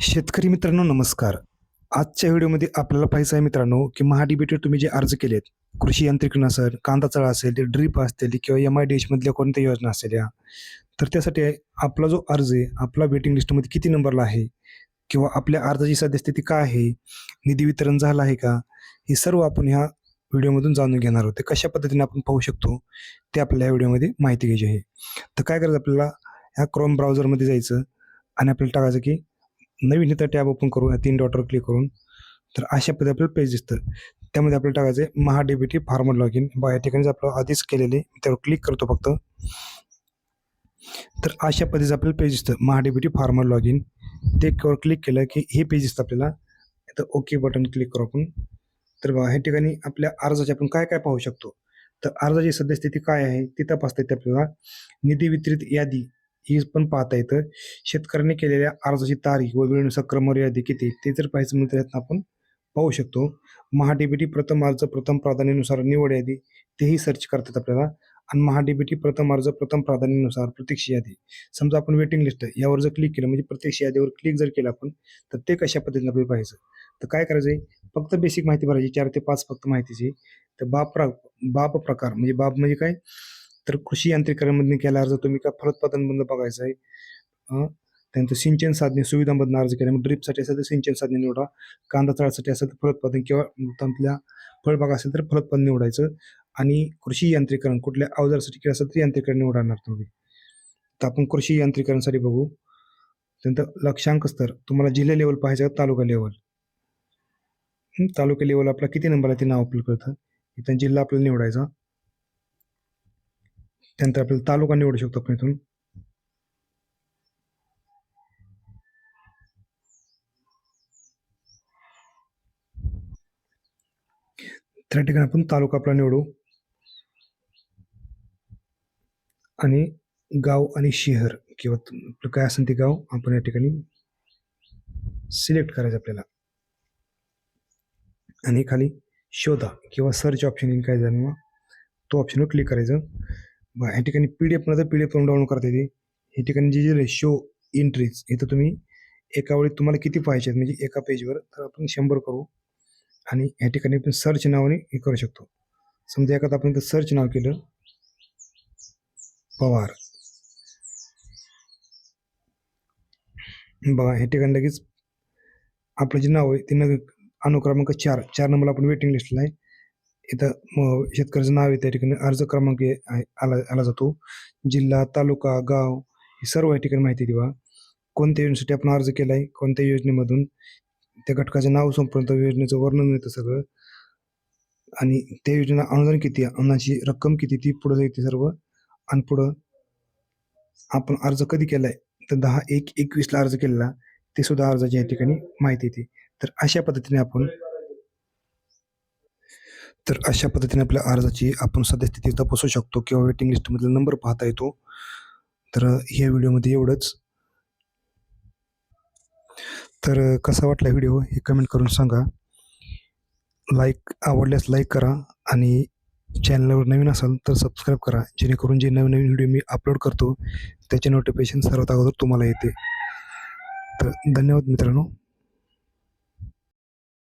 शेतकरी मित्रांनो नमस्कार. आजच्या व्हिडिओमध्ये आपल्याला पाहिजे आहे मित्रांनो की महाडीबीटी तुम्ही जे अर्ज केलेत कृषी यांत्रिकरण असेल कांदा चळा असेल ड्रीप असतील किंवा एम आय डी एचमधल्या कोणत्या योजना असेल या तर त्यासाठी आपला जो अर्ज आहे आपला वेटिंग लिस्टमध्ये किती नंबरला आहे किंवा आपल्या अर्जाची सद्यस्थिती काय आहे निधी वितरण झालं आहे का हे सर्व आपण ह्या व्हिडिओमधून जाणून घेणार आहोत. ते कशा पद्धतीने आपण पाहू शकतो ते आपल्याला या व्हिडिओमध्ये माहिती घ्यायची आहे. तर काय करायचं आपल्याला ह्या क्रोम ब्राउझरमध्ये जायचं आणि आपल्याला टाकायचं की नवीन इथं टॅब ओपन करून तीन डॉटवर क्लिक करून तर अशा पद्धती आपल्याला पेज दिसतं. त्यामध्ये आपल्याला टाकायचं आहे महाडीबीटी फार्मर लॉग इन बा या ठिकाणी आपलं आधीच केलेले त्यावर क्लिक करतो फक्त. तर अशा पद्धतीचं आपल्याला पेज दिसतं. महाडीबीटी फार्मर लॉग इन ते क्लिक केलं की हे पेज दिसतं आपल्याला. तर ओके बटन क्लिक करू आपण. तर बघा ह्या ठिकाणी आपल्या अर्जाचे आपण काय काय पाहू शकतो? तर अर्जाची सद्यस्थिती काय आहे? ती तपासता येते आपल्याला. निधी वितरित यादी. ही पण पाहता येतं. शेतकऱ्यांनी केलेल्या अर्जाची तारीख व वेळेनुसार क्रमवारी किती ते जर पाहायचं म्हणजे त्यातनं आपण पाहू शकतो. महाडीबीटी प्रथम अर्ज प्रथम प्राधान्यानुसार निवड यादी तेही सर्च करतात आपल्याला. आणि महाडीबीटी प्रथम अर्ज प्रथम प्राधान्यानुसार प्रत्यक्ष यादी. समजा आपण वेटिंग लिस्ट यावर जर क्लिक केलं म्हणजे प्रत्यक्ष यादीवर क्लिक जर केलं आपण तर ते कशा पद्धतीने आपल्याला पाहायचं? तर काय करायचं आहे? फक्त बेसिक माहिती भरायची चार ते पाच फक्त माहितीची. तर बाप प्र बाप प्रकार म्हणजे बाब म्हणजे काय? तर कृषी यांत्रिकरणमधून केला अर्ज तुम्ही का फलोत्पादनमधून बघायचं आहे? त्यानंतर सिंचन साधने सुविधांमधून अर्ज केला. मग ड्रीपसाठी असेल तर सिंचन साधने निवडा. कांदा तळासाठी असेल तर फलोत्पादन किंवा आपल्या फळबाग असेल तर फलोत्पादन निवडायचं. आणि कृषी यांत्रिकरण कुठल्या अवजारासाठी केलं असेल तर यांत्रिकरण निवडणार तुम्ही. तर आपण कृषी यांत्रिकरणसाठी बघू. त्यानंतर लक्षांक स्तर. तुम्हाला जिल्हा लेवल पाहायचं तालुका लेवल तालुका लेवल आपला किती नंबर आहे ते नाव आपलं कळतं. इथं जिल्हा आपल्याला निवडायचा. त्यानंतर आपल्याला तालुका निवडू शकतो आपण इथून. त्या ठिकाणी आपण तालुका आपला निवडू. आणि गाव आणि शहर किंवा आपलं काय असेल ते गाव आपण या ठिकाणी सिलेक्ट करायचं आपल्याला. आणि खाली शोधा किंवा सर्च ऑप्शन येईल काय जाणवा तो ऑप्शनवर क्लिक करायचं. बघा ह्या ठिकाणी पी डी एफ नंतर पी डी एफ डाउनलोड करता येते. ह्या ठिकाणी जे जे शो एंट्रीज इथं तुम्ही एका वेळी तुम्हाला किती पाहिजे आहेत? म्हणजे एका पेजवर तर आपण शंभर करू. आणि ह्या ठिकाणी आपण सर्च नावाने हे करू शकतो. समजा एखादं आपण इथं सर्च नाव केलं. पवार. बघा ह्या ठिकाणी लगेच आपलं जे नाव आहे ते नग अनुक्रमांक चार चार नंबरला आपण वेटिंग लिस्टला आहे. इथं मग शेतकऱ्याचं नाव आहे त्या ठिकाणी अर्ज क्रमांक आहे- आहे- आला आला जातो. जिल्हा तालुका गाव हे सर्व या ठिकाणी माहिती देवा कोणत्या योजनेसाठी आपण अर्ज केला आहे कोणत्या योजनेमधून त्या घटकाचं नाव संपूर्ण योजनेचं वर्णन येतं सगळं. आणि त्या योजना अनुदान किती आहे अनुदानाची रक्कम किती ती पुढं येते सर्व. आणि पुढं आपण अर्ज कधी केलाय तर दहा एक एकवीसला अर्ज केलेला ते सुद्धा अर्जाची या ठिकाणी माहिती येते. तर अशा पद्धतीने आपण तर अशा पद्धतीने आपल्या अर्जाची आपण सद्यस्थिती तपासू शकतो किंवा वेटिंग लिस्टमधला नंबर पाहता येतो. तर ह्या व्हिडिओमध्ये एवढंच. तर कसा वाटला व्हिडिओ हे कमेंट करून सांगा. लाईक आवडल्यास लाईक करा आणि चॅनलवर नवीन असाल तर सबस्क्राईब करा. जेणेकरून जे नवीन नवीन व्हिडिओ मी अपलोड करतो त्याचे नोटिफिकेशन सर्वात अगोदर तुम्हाला येते. तर धन्यवाद मित्रांनो.